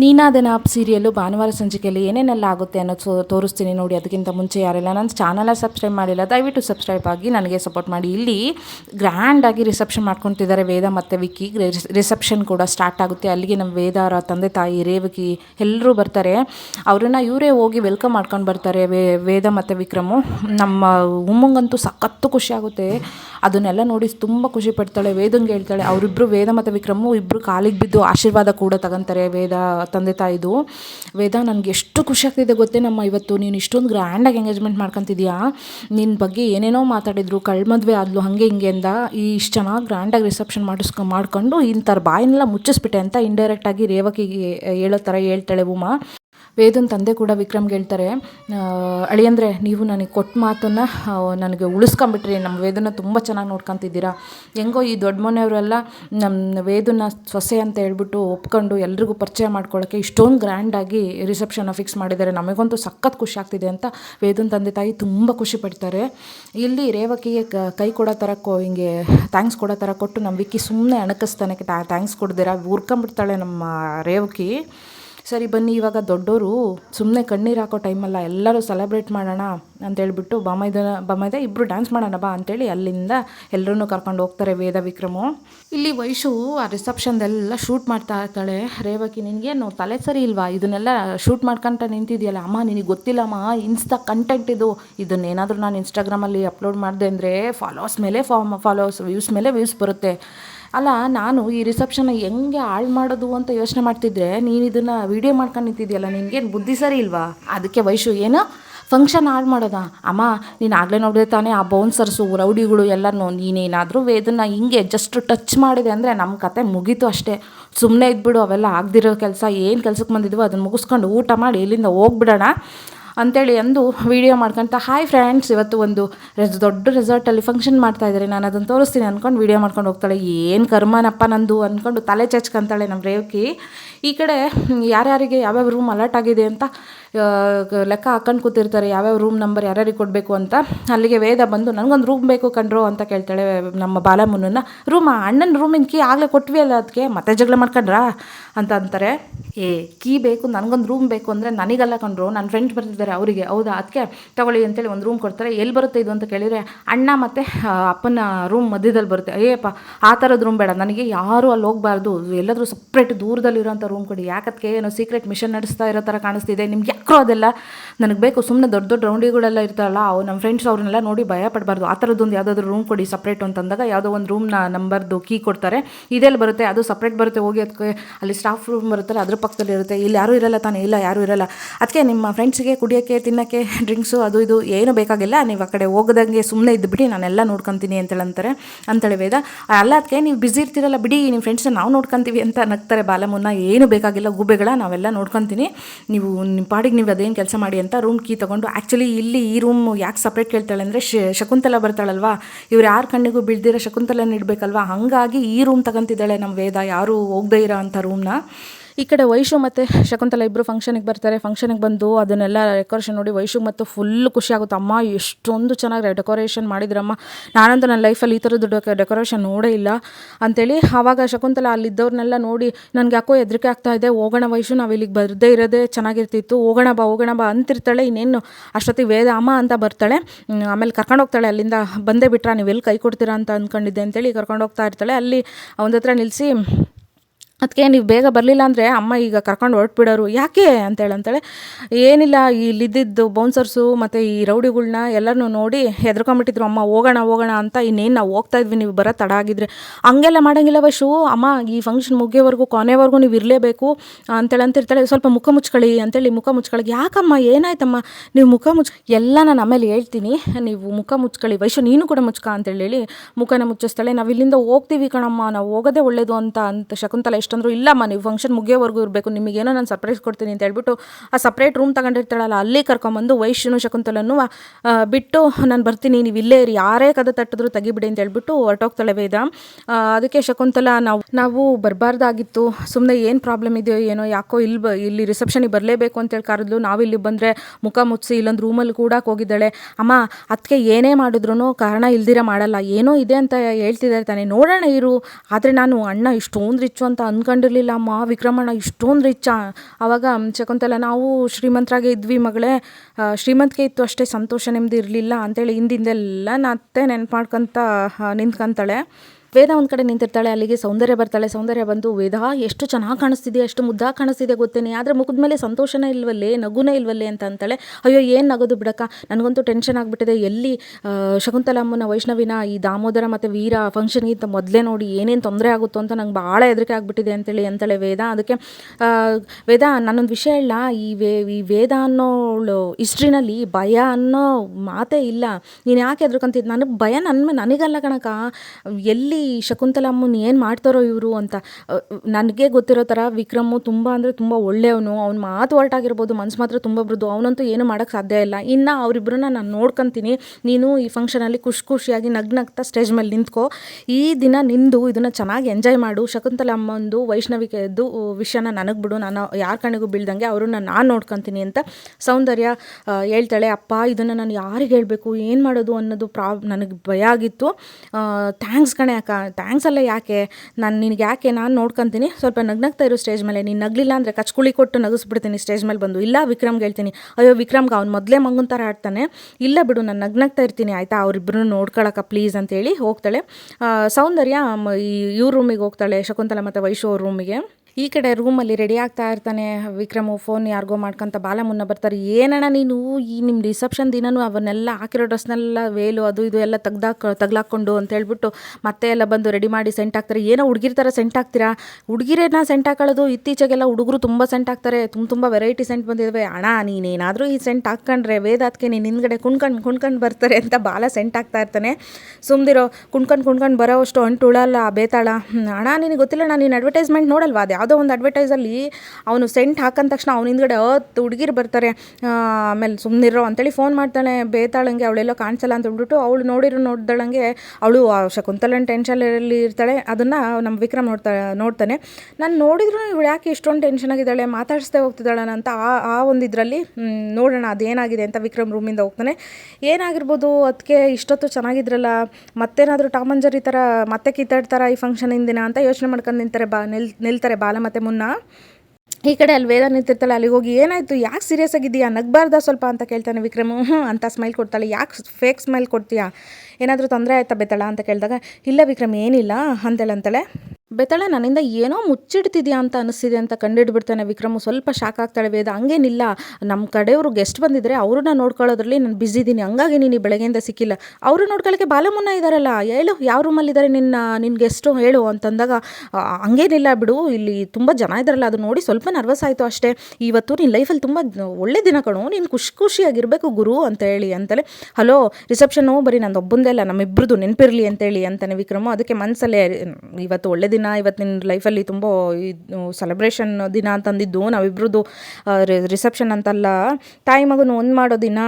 ನೀನಾದನ app serial ಭಾನುವಾರ ಸಂಚಿಕೆಯಲ್ಲಿ ಏನೇನೆಲ್ಲ ಆಗುತ್ತೆ ಅನ್ನೋದು ತೋರಿಸ್ತೀನಿ ನೋಡಿ, ಅದಕ್ಕಿಂತ ಮುಂಚೆ ಯಾರೆಲ್ಲ ನನ್ನ ಚಾನಲ ಸಬ್ಸ್ಕ್ರೈಬ್ ಮಾಡಿಲ್ಲ, ದಯವಿಟ್ಟು ಸಬ್ಸ್ಕ್ರೈಬ್ ಆಗಿ ನನಗೆ ಸಪೋರ್ಟ್ ಮಾಡಿ. ಇಲ್ಲಿ ಗ್ರ್ಯಾಂಡಾಗಿ ರಿಸೆಪ್ಷನ್ ಮಾಡ್ಕೊತಿದ್ದಾರೆ ವೇದ ಮತ್ತು ವಿಕ್ಕಿ ರಿಸೆಪ್ಷನ್ ಕೂಡ ಸ್ಟಾರ್ಟ್ ಆಗುತ್ತೆ. ಅಲ್ಲಿಗೆ ನಮ್ಮ ವೇದ, ಅವರ ತಂದೆ, ತಾಯಿ, ರೇವಕಿ ಎಲ್ಲರೂ ಬರ್ತಾರೆ. ಅವರನ್ನು ಇವರೇ ಹೋಗಿ ವೆಲ್ಕಮ್ ಮಾಡ್ಕೊಂಡು ಬರ್ತಾರೆ ವೇದ ಮತ್ತು ವಿಕ್ರಮು. ನಮ್ಮ ಉಮ್ಮಂಗಂತೂ ಸಖತ್ತು ಖುಷಿ ಆಗುತ್ತೆ. ಅದನ್ನೆಲ್ಲ ನೋಡಿ ತುಂಬ ಖುಷಿ ಪಡ್ತಾಳೆ. ವೇದಂಗೆ ಹೇಳ್ತಾಳೆ ಅವರಿಬ್ಬರು ವೇದ ಮತ್ತು ವಿಕ್ರಮು ಇಬ್ಬರು ಕಾಲಿಗೆ ಬಿದ್ದು ಆಶೀರ್ವಾದ ಕೂಡ ತಗೊಂತಾರೆ ವೇದ ತಂದೆ ತಾಯಿದು. ವೇದ, ನನಗೆ ಎಷ್ಟು ಖುಷಿ ಆಗ್ತಿದೆ ಗೊತ್ತೇ ನಮ್ಮ ಇವತ್ತು. ನೀನು ಇಷ್ಟೊಂದು ಗ್ರ್ಯಾಂಡಾಗಿ ಎಂಗೇಜ್ಮೆಂಟ್ ಮಾಡ್ಕೊತಿದ್ಯಾ? ನಿನ್ನ ಬಗ್ಗೆ ಏನೇನೋ ಮಾತಾಡಿದ್ರು ಮದುವೆ ಆದ್ಲು ಹಾಗೆ ಹಿಂಗೆ ಅಂದ ಈ ಇಷ್ಟು ಚೆನ್ನಾಗಿ ಗ್ರ್ಯಾಂಡಾಗಿ ರಿಸೆಪ್ಷನ್ ಮಾಡಿಸ್ಕೊ, ಮಾಡ್ಕೊಂಡು ಇಂಥರ ಬಾಯನ್ನೆಲ್ಲ ಮುಚ್ಚಿಸ್ಬಿಟ್ಟೆ ಅಂತ ಇಂಡೈರೆಕ್ಟಾಗಿ ರೇವಕಿಗೆ ಹೇಳೋ ಥರ ಹೇಳ್ತಾಳೆ ಉಮಾ. ವೇದನ್ ತಂದೆ ಕೂಡ ವಿಕ್ರಮ್ಗೆ ಹೇಳ್ತಾರೆ ಅಳಿಯಂದ್ರೆ, ನೀವು ನನಗೆ ಕೊಟ್ಟ ಮಾತನ್ನು ನನಗೆ ಉಳಿಸ್ಕೊಂಬಿಟ್ರಿ ನಮ್ಮ ವೇದನ ತುಂಬ ಚೆನ್ನಾಗಿ ನೋಡ್ಕೊತಿದ್ದೀರಾ. ಹೆಂಗೋ ಈ ದೊಡ್ಡ ಮನೆಯವರೆಲ್ಲ ನಮ್ಮ ವೇದನ ಸೊಸೆ ಅಂತ ಹೇಳ್ಬಿಟ್ಟು ಒಪ್ಕೊಂಡು ಎಲ್ರಿಗೂ ಪರಿಚಯ ಮಾಡ್ಕೊಳ್ಳೋಕ್ಕೆ ಇಷ್ಟೊಂದು ಗ್ರ್ಯಾಂಡಾಗಿ ರಿಸೆಪ್ಷನ್ನ ಫಿಕ್ಸ್ ಮಾಡಿದ್ದಾರೆ. ನಮಗಂತೂ ಸಖತ್ ಖುಷಿ ಆಗ್ತಿದೆ ಅಂತ ವೇದನ್ ತಂದೆ ತಾಯಿ ತುಂಬ ಖುಷಿ ಪಡ್ತಾರೆ. ಇಲ್ಲಿ ರೇವಕಿಗೆ ಕ- ಕೊಡೋ ಥರ ಕೊ, ಹಿಂಗೆ ಥ್ಯಾಂಕ್ಸ್ ಕೊಡೋ ಥರ ಕೊಟ್ಟು ನಮ್ಮ ವಿಕ್ಕಿ ಸುಮ್ಮನೆ ಅಣಕಿಸ್ತಾನೆ ಥ್ಯಾಂಕ್ಸ್ ಕೊಡ್ದಿರ? ಉರ್ಕೊಂಬಿಡ್ತಾಳೆ ನಮ್ಮ ರೇವಕಿ. ಸರಿ ಬನ್ನಿ, ಇವಾಗ ದೊಡ್ಡವರು ಸುಮ್ಮನೆ ಕಣ್ಣೀರು ಹಾಕೋ ಟೈಮಲ್ಲ, ಎಲ್ಲರೂ ಸೆಲೆಬ್ರೇಟ್ ಮಾಡೋಣ ಅಂತೇಳ್ಬಿಟ್ಟು ಬಾಮೈದ ಬಾಮೈದ ಇಬ್ಬರು ಡ್ಯಾನ್ಸ್ ಮಾಡೋಣ ಬಾ ಅಂತೇಳಿ ಅಲ್ಲಿಂದ ಎಲ್ಲರನ್ನೂ ಕರ್ಕೊಂಡು ಹೋಗ್ತಾರೆ ವೇದ ವಿಕ್ರಮು. ಇಲ್ಲಿ ವೈಶು ಆ ರಿಸೆಪ್ಷನ್ದೆಲ್ಲ ಶೂಟ್ ಮಾಡ್ತಾ ಇರ್ತಾಳೆ. ರೇವಕಿ ನಿನಗೇನು ತಲೆ ಸರಿ ಇಲ್ವಾ? ಇದನ್ನೆಲ್ಲ ಶೂಟ್ ಮಾಡ್ಕೊಂತ ನಿಂತಿದೆಯಲ್ಲ, ಅಮ್ಮ ನಿನಗೆ ಗೊತ್ತಿಲ್ಲಮ್ಮ ಇನ್ಸ್ಟಾ ಕಂಟೆಂಟ್ ಇದು. ಇದನ್ನೇನಾದರೂ ನಾನು ಇನ್ಸ್ಟಾಗ್ರಾಮಲ್ಲಿ ಅಪ್ಲೋಡ್ ಮಾಡಿದೆ ಅಂದರೆ ಫಾಲೋವರ್ಸ್ ಮೇಲೆ ಫಾಲೋವರ್ಸ್ ವ್ಯೂಸ್ ಮೇಲೆ ವ್ಯೂಸ್ ಬರುತ್ತೆ. ಅಲ್ಲ, ನಾನು ಈ ರಿಸೆಪ್ಷನ್ ಹೆಂಗೆ ಹಾಳು ಮಾಡೋದು ಅಂತ ಯೋಚನೆ ಮಾಡ್ತಿದ್ರೆ, ನೀನು ಇದನ್ನು ವೀಡಿಯೋ ಮಾಡ್ಕೊಂಡು ನಿಂತಿದ್ಯಲ್ಲ, ನಿನಗೇನು ಬುದ್ಧಿ ಸರಿ ಇಲ್ವಾ? ಅದಕ್ಕೆ ವಯಸ್ಸು ಏನು? ಫಂಕ್ಷನ್ ಹಾಳು ಮಾಡೋದಾ? ಅಮ್ಮ, ನೀನು ಆಗಲೇ ನೋಡಿದ್ರೆ ತಾನೇ ಆ ಬೌನ್ಸರ್ಸು ರೌಡಿಗಳು ಎಲ್ಲನೂ ನೀನೇನಾದರೂ ವೇದನ್ನ ಹಿಂಗೆ ಜಸ್ಟ್ ಟಚ್ ಮಾಡಿದೆ ಅಂದರೆ ನಮ್ಮ ಕತೆ ಮುಗೀತು ಅಷ್ಟೇ. ಸುಮ್ಮನೆ ಇದ್ಬಿಡು, ಅವೆಲ್ಲ ಆಗದಿರೋ ಕೆಲಸ, ಏನು ಕೆಲಸಕ್ಕೆ ಬಂದಿದ್ವೋ ಅದನ್ನು ಮುಗಿಸ್ಕೊಂಡು ಊಟ ಮಾಡಿ ಇಲ್ಲಿಂದ ಹೋಗ್ಬಿಡೋಣ. ಅಂತೇಳಿ ಅಂದು ವೀಡಿಯೋ ಮಾಡ್ಕೊಂತ ಹಾಯ್ ಫ್ರೆಂಡ್ಸ್ ಇವತ್ತು ಒಂದು ರೆಸ್ ದೊಡ್ಡ ರೆಸಾರ್ಟಲ್ಲಿ ಫಂಕ್ಷನ್ ಮಾಡ್ತಾ ಇದ್ದಾರೆ. ನಾನು ಅದನ್ನು ತೋರಿಸ್ತೀನಿ. ಅಂದ್ಕೊಂಡು ವೀಡಿಯೋ ಮಾಡ್ಕೊಂಡು ಹೋಗ್ತಾಳೆ. ಏನು ಕರ್ಮನಪ್ಪ ನಂದು? ಅಂದ್ಕೊಂಡು ತಲೆ ಚಚ್ಕೊಂತಾಳೆ ನಮ್ಮ ರೇವಕಿ. ಈ ಕಡೆ ಯಾರ್ಯಾರಿಗೆ ಯಾವ್ಯಾವ ರೂಮ್ ಅಲರ್ಟ್ ಆಗಿದೆ ಅಂತ ಲೆಕ್ಕ ಹಾಕೊಂಡು ಕೂತಿರ್ತಾರೆ. ಯಾವ್ಯಾವ ರೂಮ್ ನಂಬರ್ ಯಾರ್ಯಾರಿಗೆ ಕೊಡಬೇಕು ಅಂತ. ಅಲ್ಲಿಗೆ ವೇದ ಬಂದು ನನಗೊಂದು ರೂಮ್ ಬೇಕು ಕಣ್ರೋ ಅಂತ ಕೇಳ್ತಾಳೆ ನಮ್ಮ ಬಾಲಮ್ಮನನ್ನು ರೂಮ್, ಅಣ್ಣನ ರೂಮಿನ ಕೀ ಆಗಲೇ ಕೊಟ್ವಿ ಅಲ್ಲ ಅದಕ್ಕೆ ಮತ್ತೆ ಜಗಳ ಮಾಡ್ಕೊಂಡ್ರಾ? ಅಂತ ಅಂತಾರೆ. ಏ, ಕೀ ಬೇಕು ನನಗೊಂದು ರೂಮ್ ಬೇಕು ಅಂದರೆ ನನಗೆಲ್ಲ ಕಂಡ್ರು ನನ್ನ ಫ್ರೆಂಡ್ಸ್ ಬರ್ತಿದ್ದಾರೆ ಅವರಿಗೆ, ಹೌದಾ? ಅದಕ್ಕೆ ತಗೊಳ್ಳಿ ಅಂತೇಳಿ ಒಂದು ರೂಮ್ ಕೊಡ್ತಾರೆ. ಎಲ್ಲಿ ಬರುತ್ತೆ ಇದು? ಅಂತ ಕೇಳಿದರೆ, ಅಣ್ಣ ಮತ್ತು ಅಪ್ಪನ ರೂಮ್ ಮಧ್ಯದಲ್ಲಿ ಬರುತ್ತೆ. ಅಯ್ಯಪ್ಪ ಆ ಥರದ ರೂಮ್ ಬೇಡ. ನನಗೆ ಯಾರೂ ಅಲ್ಲಿ ಹೋಗಬಾರ್ದು. ಎಲ್ಲಾದರೂ ಸಪ್ರೇಟ್ ದೂರದಲ್ಲಿರೋಂಥ ರೂಮ್ ಕೊಡಿ. ಯಾಕಕ್ಕೆ ಏನೋ ಸೀಕ್ರೆಟ್ ಮಿಷನ್ ನಡೆಸ್ತಾ ಇರೋ ಥರ ಕಾಣಿಸ್ತಿದೆ. ನಿಮ್ಗೆ ಯಾಕೋ ಅದೆಲ್ಲ ನನಗೆ ಬೇಕು. ಸುಮ್ಮನೆ ದೊಡ್ಡ ದೊಡ್ಡ ರೌಂಡಿಗಳೆಲ್ಲ ಇರ್ತಾರಲ್ಲ, ಅವು ನಮ್ಮ ಫ್ರೆಂಡ್ಸ್ ಅವ್ರನ್ನೆಲ್ಲ ನೋಡಿ ಭಯ ಪಡಬಾರ್ದು ಆ ಥರದ್ದೊಂದು ಯಾವುದಾದ್ರೂ ರೂಮ್ ಕೊಡಿ ಸಪ್ರೇಟ್ ಅಂತಂದಾಗ ಯಾವುದೋ ಒಂದು ರೂಮ್ನ ನಂಬರ್ದು ಕೀ ಕೊಡ್ತಾರೆ. ಇದೆಲ್ಲಿ ಬರುತ್ತೆ, ಅದು ಸಪ್ರೇಟ್ ಬರುತ್ತೆ. ಹೋಗಿ ಅದಕ್ಕೆ ಅಲ್ಲಿ ಸ್ಟಾಫ್ ರೂಮ್ ಬರುತ್ತಲ್ಲ, ಅದ್ರ ಪಕ್ಕದಲ್ಲಿ ಇರುತ್ತೆ ಇಲ್ಲಿ ಯಾರೂ ಇರಲ್ಲ ತಾನೇ? ಇಲ್ಲ, ಯಾರೂ ಇರಲ್ಲ. ಅದಕ್ಕೆ ನಿಮ್ಮ ಫ್ರೆಂಡ್ಸಿಗೆ ಕುಡಿಯೋಕ್ಕೆ, ತಿನ್ನೋಕ್ಕೆ ಡ್ರಿಂಕ್ಸು ಅದು ಇದು ಏನು ಬೇಕಾಗಿಲ್ಲ. ನೀವು ಆ ಕಡೆ ಹೋಗದಂಗೆ ಸುಮ್ಮನೆ ಇದ್ದುಬಿಟ್ಟು ನಾನೆಲ್ಲ ನೋಡ್ಕೊತೀನಿ ಅಂತೇಳಂತಾರೆ ಅಂತೇಳಿ ವೇದ. ಅಲ್ಲ ಅದಕ್ಕೆ ನೀವು ಬ್ಯುಸಿ ಇರ್ತೀರಲ್ಲ ಬಿಡಿ, ನಿಮ್ಮ ಫ್ರೆಂಡ್ಸ್ನ ನಾವು ನೋಡ್ಕೊತೀವಿ ಅಂತ ನಗ್ತಾರೆ ಬಾಲಮುನ್ನ ಏನು ಬೇಕಾಗಿಲ್ಲ ಗೂಬೆಗಳ, ನಾವೆಲ್ಲ ನೋಡ್ಕೊತೀನಿ. ನೀವು ನಿಮ್ಮ ಪಾಡಿಗೆ ನೀವು ಅದೇನು ಕೆಲಸ ಮಾಡಿ ಅಂತ ರೂಮ್ ಕೀ ತೊಗೊಂಡು ಆ್ಯಕ್ಚುಲಿ ಇಲ್ಲಿ ಈ ರೂಮ್ ಯಾಕೆ ಸಪ್ರೇಟ್ ಕೇಳ್ತಾಳೆ ಅಂದರೆ ಶಕುಂತಲ ಬರ್ತಾಳಲ್ವಾ? ಇವ್ರು ಯಾರ ಕಣ್ಣಿಗೂ ಬಿಳ್ದಿರೋ ಶಕುಂತಲನ ಇಡಬೇಕಲ್ವಾ? ಹಾಗಾಗಿ ಈ ರೂಮ್ ತಗೊಂತಿದ್ದಾಳೆ ನಮ್ಮ ವೇದ, ಯಾರೂ ಹೋಗದೇ ಇರೋ ಅಂಥ ರೂಮ್ನ ಈ ಕಡೆ ವೈಶು ಮತ್ತು ಶಕುಂತಲ ಇಬ್ಬರು ಫಂಕ್ಷನಿಗೆ ಬರ್ತಾರೆ. ಫಂಕ್ಷನಿಗೆ ಬಂದು ಅದನ್ನೆಲ್ಲ ಡೆಕೋರೇಷನ್ ನೋಡಿ ವೈಶು ಮತ್ತು ಫುಲ್ ಖುಷಿ ಆಗುತ್ತೆ. ಅಮ್ಮ, ಎಷ್ಟೊಂದು ಚೆನ್ನಾಗಿ ಡೆಕೋರೇಷನ್ ಮಾಡಿದ್ರಮ್ಮ. ನಾನಂತೂ ನನ್ನ ಲೈಫಲ್ಲಿ ಈ ಥರದ್ದು ಡೆಕೊ ಡೆಕೋರೇಷನ್ ನೋಡೇ ಇಲ್ಲ. ಅಂತೇಳಿ ಆವಾಗ ಶಕುಂತಲ ಅಲ್ಲಿದ್ದವ್ರನ್ನೆಲ್ಲ ನೋಡಿ, ನನಗೆ ಯಾಕೋ ಹೆದರಿಕೆ ಆಗ್ತಾ ಇದೆ. ಹೋಗೋಣ ವೈಶು, ನಾವು ಇಲ್ಲಿಗೆ ಬರದೇ ಇರೋದೇ ಚೆನ್ನಾಗಿರ್ತಿತ್ತು. ಹೋಗೋಣ ಬಾ ಹೋಗೋಣ ಬಾ ಅಂತಿರ್ತಾಳೆ. ಇನ್ನೇನು ಅಷ್ಟೊತ್ತಿಗೆ ವೇದ ಅಮ್ಮ ಅಂತ ಬರ್ತಾಳೆ. ಆಮೇಲೆ ಕರ್ಕೊಂಡು ಹೋಗ್ತಾಳೆ. ಅಲ್ಲಿಂದ ಬಂದೇ ಬಿಟ್ರಾ, ನೀವು ಎಲ್ಲಿ ಕೈ ಕೊಡ್ತೀರಾ ಅಂತ ಅಂದ್ಕೊಂಡಿದ್ದೆ ಅಂತೇಳಿ ಕರ್ಕೊಂಡು ಹೋಗ್ತಾ ಇರ್ತಾಳೆ. ಅಲ್ಲಿ ಅವನ ಹತ್ರ ನಿಲ್ಲಿಸಿ ಅದಕ್ಕೆ ನೀವು ಬೇಗ ಬರಲಿಲ್ಲ ಅಂದರೆ ಅಮ್ಮ ಈಗ ಕರ್ಕೊಂಡು ಹೊರಟ್ಬಿಡೋರು. ಯಾಕೆ ಅಂತೇಳಿ ಅಂತೇಳಿ, ಏನಿಲ್ಲ, ಇಲ್ಲಿದ್ದಿದ್ದು ಬೌನ್ಸರ್ಸು ಮತ್ತು ಈ ರೌಡಿಗಳನ್ನ ಎಲ್ಲರನ್ನೂ ನೋಡಿ ಹೆದರ್ಕೊಂಬಿಟ್ಟಿದ್ರು. ಅಮ್ಮ, ಹೋಗೋಣ ಹೋಗೋಣ ಅಂತ ಇನ್ನೇನು ನಾವು ಹೋಗ್ತಾ ಇದ್ವಿ, ನೀವು ಬರೋ ತಡ ಆಗಿದ್ರೆ. ಹಂಗೆಲ್ಲ ಮಾಡೋಂಗಿಲ್ಲ ವಶು. ಅಮ್ಮ, ಈ ಫಂಕ್ಷನ್ ಮುಗಿಯೋವರೆಗೂ, ಕೊನೆವರೆಗೂ ನೀವು ಇರಲೇಬೇಕು ಅಂತೇಳಿ ಅಂತಿರ್ತಾಳೆ. ಸ್ವಲ್ಪ ಮುಖ ಮುಚ್ಕೊಳ್ಳಿ ಅಂತೇಳಿ ಮುಖ ಮುಚ್ಕೊಳ್ಳಿ ಯಾಕಮ್ಮ, ಏನಾಯ್ತಮ್ಮ? ನೀವು ಮುಖ ಮುಚ್ ಎಲ್ಲ ನಾನು ಆಮೇಲೆ ಹೇಳ್ತೀನಿ. ನೀವು ಮುಖ ಮುಚ್ಕೊಳ್ಳಿ. ವೈಶು, ನೀನು ಕೂಡ ಮುಚ್ಕ ಅಂತೇಳಿ ಹೇಳಿ ಮುಖನ ಮುಚ್ಚಿಸ್ತಾಳೆ. ನಾವು ಇಲ್ಲಿಂದ ಹೋಗ್ತೀವಿ ಕಣಮ್ಮ. ನಾವು ಹೋಗೋದೇ ಒಳ್ಳೇದು ಅಂತ ಅಂತ ಶಕುಂತಲ ಎಷ್ಟಂದ್ರು ಇಲ್ಲಮ್ಮ ನೀವು ಫಂಕ್ಷನ್ ಮುಗಿಯೋವರೆಗೂ ಇರಬೇಕು, ನಿಮಗೇನೋ ನಾನು ಸರ್ಪ್ರೈಸ್ ಕೊಡ್ತೀನಿ ಅಂತ ಹೇಳ್ಬಿಟ್ಟು ಆ ಸಪ್ರೇಟ್ ರೂಮ್ ತಗೊಂಡಿರ್ತಾಳಲ್ಲ, ಅಲ್ಲಿ ಕರ್ಕೊಂಬಂದು ವೈಶ್ಯನು ಶಕುಂತಲನ್ನು ಬಿಟ್ಟು ನಾನು ಬರ್ತೀನಿ, ನೀವು ಇಲ್ಲೇ ಇರಿ, ಯಾರೇ ಕದ ತಟ್ಟಿದ್ರು ತೆಗಿಬಿಡಿ ಅಂತ ಹೇಳ್ಬಿಟ್ಟು ಹೊರಟೋಗ್ತಾಳೆ ವೇದ. ಅದಕ್ಕೆ ಶಕುಂತಲ ನಾವು ನಾವು ಬರಬಾರ್ದಾಗಿತ್ತು ಸುಮ್ಮನೆ ಏನು ಪ್ರಾಬ್ಲಮ್ ಇದೆಯೋ ಏನೋ ಯಾಕೋ ಇಲ್ಲಿ ಬ, ಇಲ್ಲಿ ರಿಸೆಪ್ಷನಿಗೆ ಬರಲೇಬೇಕು ಅಂತೇಳಿ ಕರೆದ್ಲು, ನಾವು ಇಲ್ಲಿ ಬಂದರೆ ಮುಖ ಮುಚ್ಚಿಸಿ ಇಲ್ಲೊಂದು ರೂಮಲ್ಲಿ ಕೂಡ ಹೋಗಿದ್ದಾಳೆ. ಅಮ್ಮ ಅದಕ್ಕೆ ಏನೇ ಮಾಡಿದ್ರು ಕಾರಣ ಇಲ್ದಿರ ಮಾಡಲ್ಲ, ಏನೋ ಇದೆ ಅಂತ ಹೇಳ್ತಿದ್ದಾರೆ ತಾನೆ, ನೋಡೋಣ ಇರು, ಆದರೆ ನಾನು ಅಣ್ಣ ಇಷ್ಟೊಂದು ರಿಚ್ಚು ಅಂತ ಅಂದ್ಕೊಂಡಿರ್ಲಿಲ್ಲ ಅಮ್ಮ, ವಿಕ್ರಮಣ್ಣ ಇಷ್ಟೊಂದು ರಿಚ್ಚ ಆವಾಗ ಶಕುಂತಲ, ನಾವು ಶ್ರೀಮಂತರಾಗೆ ಇದ್ವಿ ಮಗಳೇ. ಶ್ರೀಮಂತಿಕೆ ಇತ್ತು ಅಷ್ಟೇ ಸಂತೋಷ, ನೆಮ್ಮದಿ ಇರಲಿಲ್ಲ. ಅಂತೇಳಿ ಹಿಂದಿಂದೆಲ್ಲ ನತ್ತೆ ನೆನ್ಪು ಮಾಡ್ಕೊತ ನಿಂತ್ಕೊಂತಾಳೆ. ವೇದ ಒಂದು ಕಡೆ ನಿಂತಿರ್ತಾಳೆ, ಅಲ್ಲಿಗೆ ಸೌಂದರ್ಯ ಬರ್ತಾಳೆ. ಸೌಂದರ್ಯ ಬಂದು, ವೇದ, ಎಷ್ಟು ಚೆನ್ನಾಗಿ ಕಾಣಿಸ್ತಿದೆ ಎಷ್ಟು ಮುದ್ದಾಗಿ ಕಾಣಿಸ್ತಿದೆ ಗೊತ್ತೇನೆ. ಆದರೆ ಮುಖದ ಮೇಲೆ ಸಂತೋಷನೇ ಇಲ್ವಲ್ಲೇ, ನಗುನೇ ಇಲ್ವಲ್ಲೇ ಅಂತ ಅಂತಾಳೆ. ಅಯ್ಯೋ, ಏನು ನಗೋದು ಬಿಡಕ್ಕ? ನನಗಂತೂ ಟೆನ್ಷನ್ ಆಗಿಬಿಟ್ಟಿದೆ. ಎಲ್ಲಿ ಶಕುಂತಲಮ್ಮನ ವೈಷ್ಣವಿನ ಈ ದಾಮೋದರ ಮತ್ತು ವೀರ ಫಂಕ್ಷನ್ಗಿಂತ ಮೊದಲೇ ನೋಡಿ ಏನೇನು ತೊಂದರೆ ಆಗುತ್ತೋ ಅಂತ ನಂಗೆ ಭಾಳ ಹೆದರಿಕೆ ಆಗಿಬಿಟ್ಟಿದೆ ಅಂತೇಳಿ ಅಂತಾಳೆ ವೇದ. ಅದಕ್ಕೆ ವೇದ, ನಾನೊಂದು ವಿಷಯ ಇಲ್ಲ ಈ ವೇ, ಈ ವೇದ ಅನ್ನೋಳು ಹಿಸ್ಟ್ರಿನಲ್ಲಿ ಭಯ ಅನ್ನೋ ಮಾತೇ ಇಲ್ಲ. ನೀನು ಯಾಕೆ ಹೆದ್ರಕಂತಿದ್ದು ನನಗೆ ಭಯ ನನ್ನ ನನಗಲ್ಲ ಕಣಕ ಎಲ್ಲಿ ಶಕುಂತಲಮ್ಮನ ಏನು ಮಾಡ್ತಾರೋ ಇವರು ಅಂತ ನನಗೆ ಗೊತ್ತಿರೋ ಥರ ವಿಕ್ರಮು ತುಂಬ ಅಂದರೆ ತುಂಬ ಒಳ್ಳೆಯವನು, ಅವ್ನ ಮಾತು ಹೊರಟಾಗಿರ್ಬೋದು ಮನ್ಸು ಮಾತ್ರ ತುಂಬ ಬೃದು ಅವನಂತೂ ಏನು ಮಾಡೋಕ್ಕೆ ಸಾಧ್ಯ ಇಲ್ಲ. ಇನ್ನು ಅವರಿಬ್ಬರನ್ನ ನಾನು ನೋಡ್ಕೊತೀನಿ, ನೀನು ಈ ಫಂಕ್ಷನಲ್ಲಿ ಖುಷಿ ಖುಷಿಯಾಗಿ ನಗ್ನಗ್ತಾ ಸ್ಟೇಜ್ ಮೇಲೆ ನಿಂತ್ಕೋ. ಈ ದಿನ ನಿಂದು ಇದನ್ನು ಚೆನ್ನಾಗಿ ಎಂಜಾಯ್ ಮಾಡು. ಶಕುಂತಲಮ್ಮಂದು ವೈಷ್ಣವಿಕೆಯದ್ದು ವಿಷಯನ ನನಗೆ ಬಿಡು, ನಾನು ಯಾರ ಕಣ್ಣಿಗೂ ಬೀಳ್ದಂಗೆ ಅವ್ರನ್ನ ನಾನು ನೋಡ್ಕೊತೀನಿ ಅಂತ ಸೌಂದರ್ಯ ಹೇಳ್ತಾಳೆ, ಅಪ್ಪ, ಇದನ್ನು ನಾನು ಯಾರಿಗೆ ಹೇಳಬೇಕು? ಏನು ಮಾಡೋದು? ಅನ್ನೋದು ಪ್ರಾಬ್, ನನಗೆ ಭಯ ಆಗಿತ್ತು. ಥ್ಯಾಂಕ್ಸ್ ಕಣೆ ಅಕ್ಕ ಥ್ಯಾಂಕ್ಸ್ ಅಲ್ಲ ಯಾಕೆ? ನಾನು ನಿನಗೆ ಯಾಕೆ? ನಾನು ನೋಡ್ಕೊತೀನಿ. ಸ್ವಲ್ಪ ನಗ್ನಗ್ತಾ ಇರೋ ಸ್ಟೇಜ್ ಮೇಲೆ. ನೀನು ನಗಲಿಲ್ಲ ಅಂದರೆ ಕಚ್ಕುಳಿ ಕೊಟ್ಟು ನಗಿಸ್ಬಿಡ್ತೀನಿ ಸ್ಟೇಜ್ ಮೇಲೆ ಬಂದು. ಇಲ್ಲ ವಿಕ್ರಮ್ಗೆ ಹೇಳ್ತೀನಿ. ಅಯ್ಯೋ, ವಿಕ್ರಮ್ಗೆ ಅವ್ನು ಮೊದಲೇ ಮಗುನ ಥರ ಆಡ್ತಾನೆ. ಇಲ್ಲ ಬಿಡು, ನಾನು ನಗ್ನಗ್ತಾ ಇರ್ತೀನಿ. ಆಯಿತಾ? ಅವರಿಬ್ಬರು ನೋಡ್ಕೊಳಕ್ಕ ಪ್ಲೀಸ್ ಅಂತೇಳಿ ಹೋಗ್ತಾಳೆ. ಸೌಂದರ್ಯ ಈ, ಇವ್ರ ರೂಮಿಗೆ ಹೋಗ್ತಾಳೆ, ಶಕುಂತಲ ಮತ್ತು ವೈಶು ಅವ್ರ ರೂಮಿಗೆ ಈ ಕಡೆ ರೂಮಲ್ಲಿ ರೆಡಿ ಆಗ್ತಾ ಇರ್ತಾನೆ ವಿಕ್ರಮು ಫೋನ್ ಯಾರಿಗೋ ಮಾಡ್ಕೊಂತ ಬಾಲ ಮುನ್ನ ಬರ್ತಾರೆ, ಏನಣ್ಣ ನೀನು? ಈ ನಿಮ್ಮ ರಿಸೆಪ್ಷನ್ ದಿನನೂ ಅವನ್ನೆಲ್ಲ ಹಾಕಿರೋ ಡ್ರೆಸ್ನೆಲ್ಲ ವೇಲು, ಅದು ಇದು ಎಲ್ಲ ತೆಗ್ದಾಕ ತಗ್ಲಾಕೊಂಡು ಅಂತ ಹೇಳ್ಬಿಟ್ಟು ಮತ್ತೆ ಎಲ್ಲ ಬಂದು ರೆಡಿ ಮಾಡಿ ಸೆಂಟ್ ಹಾಕ್ತಾರೆ. ಏನೋ ಹುಡುಗಿರ ಥರ ಸೆಂಟ್ ಹಾಕ್ತೀರಾ? ಹುಡುಗಿರೇನ ಸೆಂಟ್ ಹಾಕೊಳ್ಳೋದು, ಇತ್ತೀಚೆಗೆಲ್ಲ ಹುಡುಗರು ತುಂಬ ಸೆಂಟ್ ಹಾಕ್ತಾರೆ, ತುಂಬ ತುಂಬ ವೆರೈಟಿ ಸೆಂಟ್ ಬಂದಿದ್ದಾವೆ ಅಣ್ಣ, ನೀನೇನಾದರೂ ಈ ಸೆಂಟ್ ಹಾಕ್ಕೊಂಡ್ರೆ ವೇದಾತ್ಕೆ ನೀನು ಹಿಂದ್ಗಡೆ ಕುಣ್ಕೊಂಡು ಕುಣ್ಕೊಂಡು ಬರ್ತಾರೆ ಅಂತ ಬಾಲ ಸೆಂಟ್ ಹಾಕ್ತಾ ಇರ್ತಾನೆ. ಸುಮ್ಮದಿರೋ ಕುಣ್ಕೊಂಡು ಕುಣ್ಕೊಂಡು ಬರೋವಷ್ಟು ಅಂಟು ಉಳಲ್ಲ ಬೇತಾಳ. ಅಣ್ಣ, ನಿನಗೆ ಗೊತ್ತಿಲ್ಲ ನಾನು ನೀನು ಅಡ್ವರ್ಟೈಸ್ಮೆಂಟ್ ನೋಡಲ್ವಾ? ಅದು ಯಾವುದೋ ಒಂದು ಅಡ್ವರ್ಟೈಸಲ್ಲಿ ಅವನು ಸೆಂಟ್ ಹಾಕಂದ ತಕ್ಷಣ ಅವ್ನ ಹಿಂದ್ಗಡೆ ಹತ್ತು ಹುಡುಗಿರು ಬರ್ತಾರೆ. ಆಮೇಲೆ ಸುಮ್ಮನಿರೋ ಅಂತೇಳಿ ಫೋನ್ ಮಾಡ್ತಾಳೆ ಬೇತಾಳಂಗೆ ಅವಳೆಲ್ಲ ಕಾಣಿಸಲ್ಲ ಅಂತ ಹೇಳ್ಬಿಟ್ಟು ಅವಳು ನೋಡಿರೋ ನೋಡ್ದಳಂಗೆ ಅವಳು ಶಕುಂತಲನ್ ಟೆನ್ಷನಲ್ಲಿ ಇರ್ತಾಳೆ. ಅದನ್ನು ನಮ್ಮ ವಿಕ್ರಮ್ ನೋಡ್ತಾ, ನೋಡ್ತಾನೆ. ನಾನು ನೋಡಿದ್ರು ಇವಳು ಯಾಕೆ ಇಷ್ಟೊಂದು ಟೆನ್ಷನ್ ಆಗಿದ್ದಾಳೆ? ಮಾತಾಡಿಸ್ದೇ ಹೋಗ್ತಿದ್ದಾಳನ ಅಂತ ಆ ಆ ಒಂದು ಇದರಲ್ಲಿ ನೋಡೋಣ ಅದೇನಾಗಿದೆ ಅಂತ ವಿಕ್ರಮ್ ರೂಮಿಂದ ಹೋಗ್ತಾನೆ. ಏನಾಗಿರ್ಬೋದು? ಅದಕ್ಕೆ ಇಷ್ಟೊತ್ತು ಚೆನ್ನಾಗಿದ್ರಲ್ಲ? ಮತ್ತೇನಾದರೂ ಈ ಥರ ಮತ್ತೆ ಕಿತ್ತಾಡ್ತಾರ ಈ ಫಂಕ್ಷನ್ ಹಿಂದಿನ ಅಂತ ಯೋಚನೆ ಮಾಡ್ಕೊಂಡು ನಿಂತಾರೆ ಬಾ, ನಿಲ್, ನಿಲ್ತಾರೆ ಬಾಲ. ಮತ್ತು ಮುನ್ನ? ಈ ಕಡೆ ಅಲ್ಲಿ ವೇದ ನಿಂತಿರ್ತಾಳೆ ಅಲ್ಲಿಗೆ ಹೋಗಿ ಏನಾಯಿತು? ಯಾಕೆ ಸೀರಿಯಸ್ ಆಗಿದೆಯಾ ನಗಬಾರ್ದಾ ಸ್ವಲ್ಪ ಅಂತ ಕೇಳ್ತಾನೆ ವಿಕ್ರಮ್. ಹ್ಞೂ ಅಂತ ಸ್ಮೈಲ್ ಕೊಡ್ತಾಳೆ. ಯಾಕೆ ಫೇಕ್ ಸ್ಮೈಲ್ ಕೊಡ್ತೀಯಾ? ಏನಾದರೂ ತೊಂದರೆ ಆಯ್ತಾ ಬೆತ್ತಳ ಅಂತ ಕೇಳಿದಾಗ ಇಲ್ಲ ವಿಕ್ರಮ್ ಏನಿಲ್ಲ ಅಂತೇಳಿ ಅಂತಳೆ. ಬೆತ್ತಳ ನನ್ನಿಂದ ಏನೋ ಮುಚ್ಚಿಡ್ತಿದ್ಯಾ ಅಂತ ಅನಿಸ್ತಿದೆ ಅಂತ ಕಂಡಿಡ್ಬಿಡ್ತಾನೆ ವಿಕ್ರಮು. ಸ್ವಲ್ಪ ಶಾಕ್ ಆಗ್ತಾಳೆ ವೇದ ಹಂಗೇನಿಲ್ಲ. ನಮ್ಮ ಕಡೆಯವರು ಗೆಸ್ಟ್ ಬಂದಿದ್ರೆ ಅವ್ರನ್ನ ನೋಡ್ಕೊಳ್ಳೋದ್ರಲ್ಲಿ ನಾನು ಬ್ಯುಸಿ ಇದ್ದೀನಿ ಹಂಗಾಗಿ ನೀನು ಬೆಳಗ್ಗೆಯಿಂದ ಸಿಕ್ಕಿಲ್ಲ. ಅವರು ನೋಡ್ಕೊಳ್ಳೋಕ್ಕೆ ಬಾಲಮುನ್ನ ಇದ್ದಾರಲ್ಲ ಹೇಳು ಯಾವ ರೂಮಲ್ಲಿದ್ದಾರೆ ನಿನ್ನ ನಿನ್ನ ಗೆಸ್ಟು ಹೇಳು ಅಂತಂದಾಗ "ಆ, ಹಂಗೇನಿಲ್ಲ ಬಿಡು. ಇಲ್ಲಿ ತುಂಬ ಜನ ಇದ್ದಾರಲ್ಲ ಅದು ನೋಡಿ ಸ್ವಲ್ಪ ನರ್ವಸ್ ಆಯಿತು ಅಷ್ಟೇ. ಇವತ್ತು ನಿನ್ನ ಲೈಫಲ್ಲಿ ತುಂಬ ಒಳ್ಳೆ ದಿನ ಕಣು. ನೀನು ಖುಷಿ ಖುಷಿಯಾಗಿರಬೇಕು ಗುರು ಅಂತ ಹೇಳಿ ಅಂತಲೇ ಹಲೋ ರಿಸೆಪ್ಷನ್ನು ಬರೀ ನಂದು ಒಬ್ಬಂದೇ ಅಲ್ಲ ನಮ್ಮಿಬ್ರದ್ದು ನೆನಪಿರಲಿ ಅಂತೇಳಿ ಅಂತಾನೆ ವಿಕ್ರಮು, ಅದಕ್ಕೆ ಮನಸ್ಸಲ್ಲೇ ಇವತ್ತು ಒಳ್ಳೆ ದಿನ, ಇವತ್ತು ನಿನ್ನ ಲೈಫಲ್ಲಿ ತುಂಬ ಇದು ಸೆಲೆಬ್ರೇಷನ್ ದಿನ ಅಂತಂದಿದ್ದು ನಾವಿಬ್ರದ್ದು ರಿಸೆಪ್ಷನ್ ಅಂತಲ್ಲ, ತಾಯಿ ಮಗನ ಒಂದು ಮಾಡೋ ದಿನ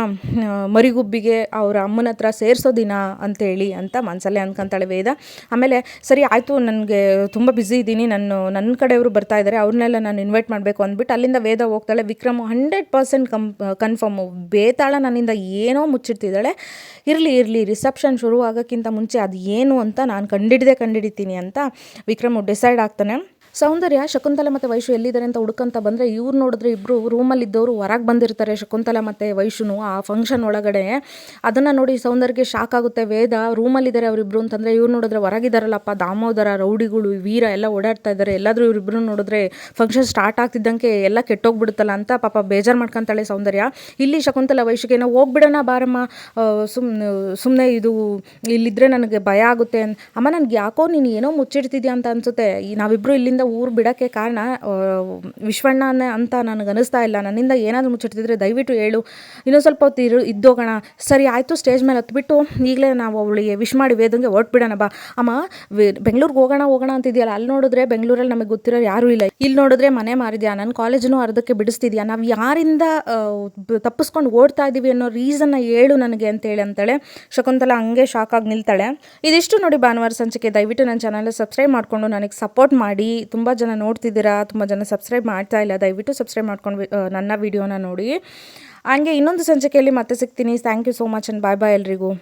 ಮರಿಗುಬ್ಬಿಗೆ ಅವರ ಅಮ್ಮನ ಹತ್ರ ಸೇರಿಸೋ ದಿನ ಅಂತೇಳಿ ಅಂತ ಮನಸ್ಸಲ್ಲೇ ಅಂದ್ಕೊಂತಾಳೆ ವೇದ. ಆಮೇಲೆ ಸರಿ, ಆಯಿತು, ನನಗೆ ತುಂಬ ಬ್ಯುಸಿ ಇದ್ದೀನಿ, ನಾನು ನನ್ನ ಕಡೆಯವರು ಬರ್ತಾ ಇದ್ದಾರೆ ಅವ್ರನ್ನೆಲ್ಲ ನಾನು ಇನ್ವೈಟ್ ಮಾಡಬೇಕು ಅಂದ್ಬಿಟ್ಟು ಅಲ್ಲಿಂದ ವೇದ ಹೋಗ್ತಾಳೆ. ವಿಕ್ರಮ್ ಹಂಡ್ರೆಡ್ ಪರ್ಸೆಂಟ್ ಕಂ ಕನ್ಫರ್ಮು ಬೇತಾಳ ನನ್ನಿಂದ ಏನೋ ಮುಚ್ಚಿಡ್ತಿದ್ದಾಳೆ. ಇರಲಿ ಇರಲಿ ರಿಸೆಪ್ಷನ್ ಶುರು ಆಗೋಕ್ಕಿಂತ ಮುಂಚೆ ಅದು ಏನು ಅಂತ ನಾನು ಕಂಡಿಡ್ದೆ ಕಂಡಿಡಿತೀನಿ ಅಂತ ವಿಕ್ರಮ್ ಡಿಸೈಡ್ ಆಗ್ತಾನೆ. ಸೌಂದರ್ಯ ಶಕುಂತಲ ಮತ್ತು ವೈಶು ಎಲ್ಲಿದ್ದಾರೆ ಅಂತ ಹುಡುಕಂತ ಬಂದರೆ ಇವ್ರು ನೋಡಿದ್ರೆ ಇಬ್ಬರು ರೂಮಲ್ಲಿದ್ದವರು ಹೊರಗೆ ಬಂದಿರ್ತಾರೆ ಶಕುಂತಲ ಮತ್ತು ವೈಶುನು ಆ ಫಂಕ್ಷನ್ ಒಳಗಡೆ. ಅದನ್ನು ನೋಡಿ ಸೌಂದರ್ಯಗೆ ಶಾಕ್ ಆಗುತ್ತೆ. ವೇದ ರೂಮಲ್ಲಿದ್ದಾರೆ ಅವರಿಬ್ರು ಅಂತಂದರೆ ಇವ್ರು ನೋಡಿದ್ರೆ ಹೊರಗಿದ್ದಾರಲ್ಲಪ್ಪ ದಾಮೋದರ, ರೌಡಿಗಳು, ವೀರ ಎಲ್ಲ ಓಡಾಡ್ತಾ ಇದ್ದಾರೆ ಎಲ್ಲಾದರೂ ಇವರಿಬ್ರು ನೋಡಿದ್ರೆ ಫಂಕ್ಷನ್ ಸ್ಟಾರ್ಟ್ ಆಗ್ತಿದ್ದಂಗೆ ಎಲ್ಲ ಕೆಟ್ಟೋಗ್ಬಿಡುತ್ತಲ್ಲ ಅಂತ ಪಾಪ ಬೇಜಾರು ಮಾಡ್ಕೊಂತಾಳೆ ಸೌಂದರ್ಯ. ಇಲ್ಲಿ ಶಕುಂತಲ ವೈಶುಗೆ ನಾವು ಹೋಗ್ಬಿಡೋಣ ಬಾರಮ್ಮ. ಸುಮ್ಮನೆ ಸುಮ್ಮನೆ ಇದು ಇಲ್ಲಿದ್ದರೆ ನನಗೆ ಭಯ ಆಗುತ್ತೆ ಅಮ್ಮ ನನಗೆ ಯಾಕೋ ನೀನು ಏನೋ ಮುಚ್ಚಿಡ್ತಿದ್ಯಾ ಅಂತ ಅನಿಸುತ್ತೆ. ನಾವಿಬ್ರು ಇಲ್ಲಿಂದ ಊರು ಬಿಡೋಕ್ಕೆ ಕಾರಣ ವಿಶ್ವಣ್ಣನೇ ವಿಶ್ವಣ್ಣ ಅಂತ ನನಗೆ ಅನಿಸ್ತಾ ಇಲ್ಲ. ನನ್ನಿಂದ ಏನಾದರೂ ಮುಚ್ಚಿಡ್ತಿದ್ರೆ ದಯವಿಟ್ಟು ಹೇಳು. ಇನ್ನೊಂದು ಸ್ವಲ್ಪ ಹೊತ್ತು ಇರು, ಇದ್ದೋಗೋಣ. ಸರಿ, ಆಯಿತು, ಸ್ಟೇಜ್ ಮೇಲೆ ಹತ್ಬಿಟ್ಟು ಈಗಲೇ ನಾವು ಅವಳಿಗೆ ವಿಶ್ ಮಾಡಿ ವೇದಂಗೆ ಹೊರಟ್ಬಿಡೋಣ ಬಾ. ಅಮ್ಮ ಬೆಂಗಳೂರಿಗೆ ಹೋಗೋಣ ಹೋಗೋಣ ಅಂತಿದೆಯಲ್ಲ? ಅಲ್ಲಿ ನೋಡಿದ್ರೆ ಬೆಂಗಳೂರಲ್ಲಿ ನಮಗೆ ಗೊತ್ತಿರೋ ಯಾರೂ ಇಲ್ಲ. ಇಲ್ಲಿ ನೋಡಿದ್ರೆ ಮನೆ ಮಾರಿದ್ಯಾ? ನನ್ನ ಕಾಲೇಜನ್ನು ಅರ್ಧಕ್ಕೆ ಬಿಡಿಸ್ತಿದ್ಯಾ? ನಾವು ಯಾರಿಂದ ತಪ್ಪಿಸ್ಕೊಂಡು ಓಡ್ತಾ ಇದ್ದೀವಿ ಅನ್ನೋ ರೀಸನ್ನ ಹೇಳು ನನಗೆ ಅಂತೇಳಿ ಅಂತಾಳೆ. ಶಕುಂತಲ ಹಂಗೆ ಶಾಕ್ ಆಗಿ ನಿಲ್ತಾಳೆ. ಇದಿಷ್ಟು ನೋಡಿ ಭಾನುವಾರ ಸಂಚಿಕೆ. ದಯವಿಟ್ಟು ನನ್ನ ಚಾನಲ್ ಸಬ್ಸ್ಕ್ರೈಬ್ ಮಾಡಿಕೊಂಡು ನನಗೆ ಸಪೋರ್ಟ್ ಮಾಡಿ. ತುಂಬ ಜನ ನೋಡ್ತಿದ್ದೀರಾ, ತುಂಬ ಜನ ಸಬ್ಸ್ಕ್ರೈಬ್ ಮಾಡ್ತಾ ಇಲ್ಲ, ದಯವಿಟ್ಟು ಸಬ್ಸ್ಕ್ರೈಬ್ ಮಾಡ್ಕೊಂಡು ನನ್ನ ವಿಡಿಯೋನ ನೋಡಿ. ಹಂಗೆ ಇನ್ನೊಂದು ಸಂಚಿಕೆಯಲ್ಲಿ ಮತ್ತೆ ಸಿಗ್ತೀನಿ. Thank you so much and bye bye ಎಲ್ರಿಗೂ.